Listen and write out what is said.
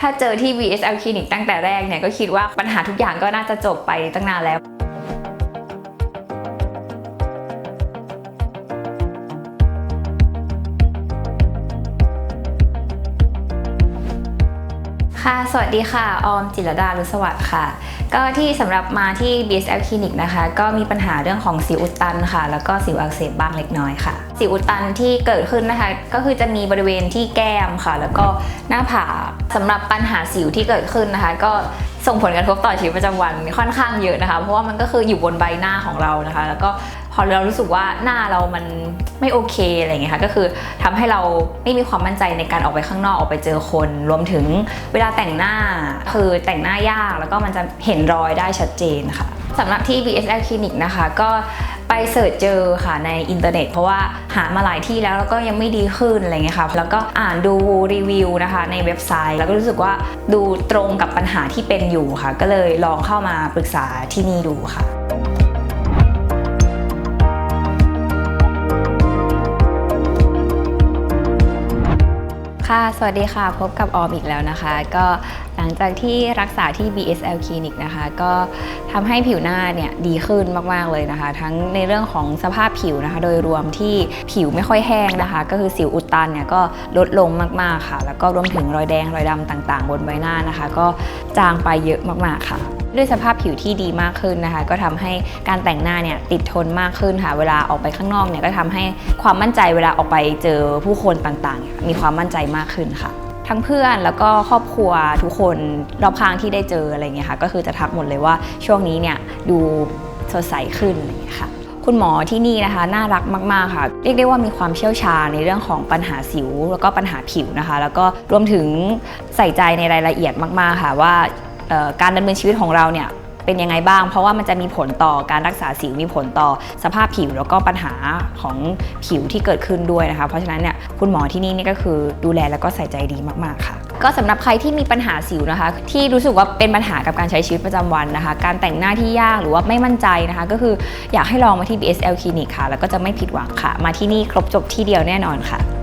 ถ้าเจอที่ VSL Clinic ตั้งแต่แรกเนี่ยก็คิดว่าปัญหาทุกอย่างก็น่าจะจบไปตั้งนานแล้ว ค่ะ สวัสดีค่ะ ออมจิรดาลุสวัสดิ์ค่ะ ก็ที่สำหรับมาที่ BSL Clinic นะคะ ก็มีปัญหาเรื่องของสิวอุดตันค่ะ แล้วก็สิวอักเสบบ้างเล็กน้อยค่ะ สิวอุดตันที่เกิดขึ้นนะคะ ก็คือจะมีบริเวณที่แก้มค่ะ แล้วก็หน้าผากสำหรับปัญหาสิวที่เกิดขึ้นนะคะ ก็ ส่งผลกระทบต่อชีวิตประจำวันค่อนข้างเยอะนะคะ เพราะว่ามันก็คืออยู่บนใบหน้าของเรานะคะ แล้วก็พอเรารู้สึกว่าหน้าเรามันไม่โอเคอะไรเงี้ยค่ะก็คือทำให้เราไม่มีความมั่นใจในการออกไปข้างนอกออกไปเจอคน รวมถึงเวลาแต่งหน้าคือแต่งหน้ายากแล้วก็มันจะเห็นรอยได้ชัดเจนค่ะสำหรับที่ BSL Clinic นะคะ ก็ ไปเสิร์ชเจอค่ะในอินเทอร์เน็ต เพราะว่าหามาหลายที่แล้วแล้วก็ยังไม่ดีขึ้นอะไรเงี้ยค่ะแล้วก็อ่านดูรีวิวนะคะในเว็บไซต์ แล้วก็รู้สึกว่าดูตรงกับปัญหาที่เป็นอยู่ค่ะ ก็เลยลองเข้ามาปรึกษาที่นี่ดูค่ะ ค่ะ สวัสดีค่ะ พบกับออมอีกแล้วนะคะ ก็หลังจากที่รักษาที่ BSL Clinic นะคะ ก็ทำให้ผิวหน้าเนี่ยดีขึ้นมาก ๆ เลยนะคะ ทั้งในเรื่องของสภาพผิวนะคะ โดยรวมที่ผิวไม่ค่อยแห้งนะคะ ก็คือสิวอุดตันเนี่ยก็ลดลงมาก ๆ ค่ะ แล้วก็รวมถึงรอยแดงรอยดำต่าง ๆ บนใบหน้านะคะ ก็จางไปเยอะมาก ๆ ค่ะ ด้วยสภาพผิวที่ดีมากขึ้นนะคะ ก็ทำให้การแต่งหน้าเนี่ยติดทนมากขึ้นค่ะ เวลาออกไปข้างนอกเนี่ยก็ทำให้ความมั่นใจเวลาออกไปเจอผู้คนต่างๆ มีความมั่นใจมากขึ้นค่ะทั้งเพื่อนแล้วก็ครอบครัวทุกคนรอบข้างที่ได้เจออะไรเงี้ยค่ะ ก็คือจะทักหมดเลยว่าช่วงนี้เนี่ยดูสดใสขึ้นอะไรเงี้ยค่ะ คุณหมอที่นี่นะคะน่ารักมาก ๆ ค่ะ เรียกได้ว่ามีความเชี่ยวชาญในเรื่องของปัญหาสิว แล้วก็ปัญหาผิวนะคะ แล้วก็รวมถึงใส่ใจในรายละเอียดมาก ๆ ค่ะว่า การดำเนินชีวิตของเราเนี่ยเป็นยังไงบ้าง เพราะว่ามันจะมีผลต่อการรักษาสิวมีผลต่อสภาพผิวแล้วก็ปัญหาของผิวที่เกิดขึ้นด้วยนะคะ เพราะฉะนั้นเนี่ยคุณหมอที่นี่นี่ก็คือดูแลแล้วก็ใส่ใจดีมาก ๆ ค่ะ ก็สำหรับใครที่มีปัญหาสิวนะคะ ที่รู้สึกว่าเป็นปัญหากับการใช้ชีวิตประจำวันนะคะ การแต่งหน้าที่ยากหรือว่าไม่มั่นใจนะคะ ก็คืออยากให้ลองมาที่ BSL Clinic ค่ะ แล้วก็จะไม่ผิดหวังค่ะ มาที่นี่ครบจบที่เดียวแน่นอนค่ะ